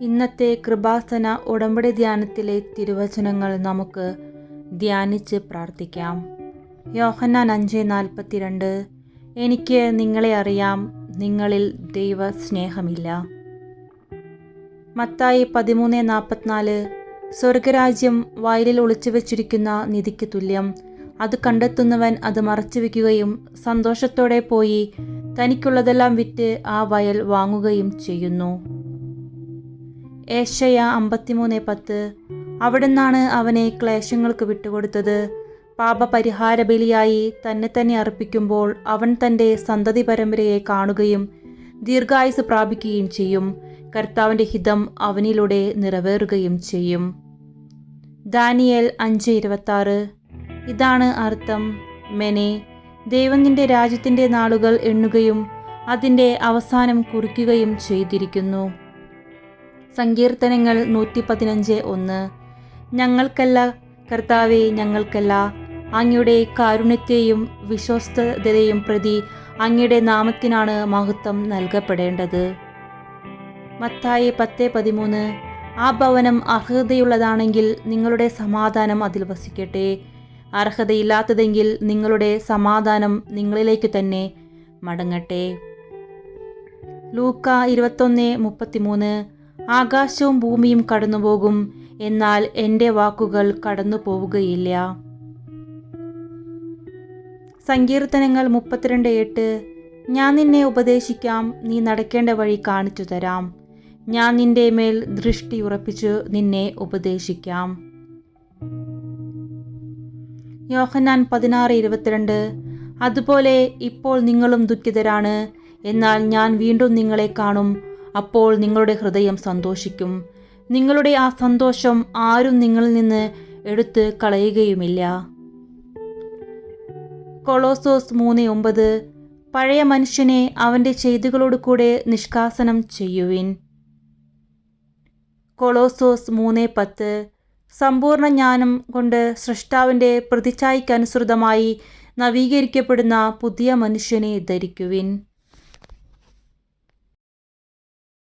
ഇന്നത്തെ കൃപാസന ഉടമ്പടി ധ്യാനത്തിലെ തിരുവചനങ്ങൾ നമുക്ക് ധ്യാനിച്ച് പ്രാർത്ഥിക്കാം. യോഹന്നാൻ അഞ്ച് നാൽപ്പത്തിരണ്ട് എനിക്ക് നിങ്ങളെ അറിയാം നിങ്ങളിൽ ദൈവ സ്നേഹമില്ല മത്തായി പതിമൂന്ന് നാൽപ്പത്തിനാല് സ്വർഗരാജ്യം വയലിൽ ഒളിച്ചു വച്ചിരിക്കുന്ന നിധിക്ക് തുല്യം അത് കണ്ടെത്തുന്നവൻ അത് മറച്ചു വയ്ക്കുകയും സന്തോഷത്തോടെ പോയി തനിക്കുള്ളതെല്ലാം വിറ്റ് ആ വയൽ വാങ്ങുകയും ചെയ്യുന്നു. ഏഷയ അമ്പത്തിമൂന്ന് പത്ത്. അവിടുന്നാണ് അവനെ ക്ലേശങ്ങൾക്ക് വിട്ടുകൊടുത്തത്. പാപപരിഹാര ബലിയായി തന്നെ തന്നെ അർപ്പിക്കുമ്പോൾ അവൻ തന്റെ സന്തതി പരമ്പരയെ കാണുകയും ദീർഘായുസ് പ്രാപിക്കുകയും ചെയ്യും. കർത്താവിന്റെ ഹിതം അവനിലൂടെ നിറവേറുകയും ചെയ്യും. ദാനിയൽ അഞ്ച് ഇതാണ് അർത്ഥം. മെനെ ദൈവം നിന്റെ രാജ്യത്തിന്റെ നാളുകൾ എണ്ണുകയും അതിന്റെ അവസാനം കുറിക്കുകയും ചെയ്തിരിക്കുന്നു. സങ്കീർത്തനങ്ങൾ നൂറ്റി പതിനഞ്ച് ഒന്ന്. ഞങ്ങൾക്കല്ല കർത്താവെ ഞങ്ങൾക്കല്ല. അങ്ങയുടെ കാരുണ്യത്തെയും വിശ്വസ്തതയെയും പ്രതി അങ്ങയുടെ നാമത്തിനാണ് മഹത്വം നൽകപ്പെടേണ്ടത്. മത്തായി പത്ത് പതിമൂന്ന്. ആ ഭവനം അർഹതയുള്ളതാണെങ്കിൽ നിങ്ങളുടെ സമാധാനം അതിൽ വസിക്കട്ടെ. അർഹതയില്ലാത്തതെങ്കിൽ നിങ്ങളുടെ സമാധാനം നിങ്ങളിലേക്ക് തന്നെ മടങ്ങട്ടെ. ലൂക്ക ഇരുപത്തൊന്ന് മുപ്പത്തിമൂന്ന്. ആകാശവും ഭൂമിയും കടന്നുപോകും. എന്നാൽ എന്റെ വാക്കുകൾ കടന്നു പോവുകയില്ല സങ്കീർത്തനങ്ങൾ മുപ്പത്തിരണ്ട് എട്ട്. ഞാൻ നിന്നെ ഉപദേശിക്കാം. നീ നടക്കേണ്ട വഴി കാണിച്ചു തരാം. ഞാൻ നിന്റെ മേൽ ദൃഷ്ടി ഉറപ്പിച്ചു നിന്നെ ഉപദേശിക്കാം. യോഹന്നാൻ പതിനാറ് ഇരുപത്തിരണ്ട്. അതുപോലെ ഇപ്പോൾ നിങ്ങളും ദുഃഖിതരാണ്. എന്നാൽ ഞാൻ വീണ്ടും നിങ്ങളെ കാണും. അപ്പോൾ നിങ്ങളുടെ ഹൃദയം സന്തോഷിക്കും. നിങ്ങളുടെ ആ സന്തോഷം ആരും നിങ്ങളിൽ നിന്ന് എടുത്ത് കളയുകയുമില്ല. കൊളോസോസ് മൂന്ന് ഒമ്പത് പഴയ മനുഷ്യനെ അവന്റെ ചെയ്തികളോട് കൂടെ നിഷ്കാസനം ചെയ്യുവിൻ. കൊളോസോസ് മൂന്ന് പത്ത് സമ്പൂർണ ജ്ഞാനം കൊണ്ട് സൃഷ്ടാവിന്റെ പ്രതിച്ഛായ്ക്കനുസൃതമായി നവീകരിക്കപ്പെടുന്ന പുതിയ മനുഷ്യനെ ധരിക്കുവിൻ.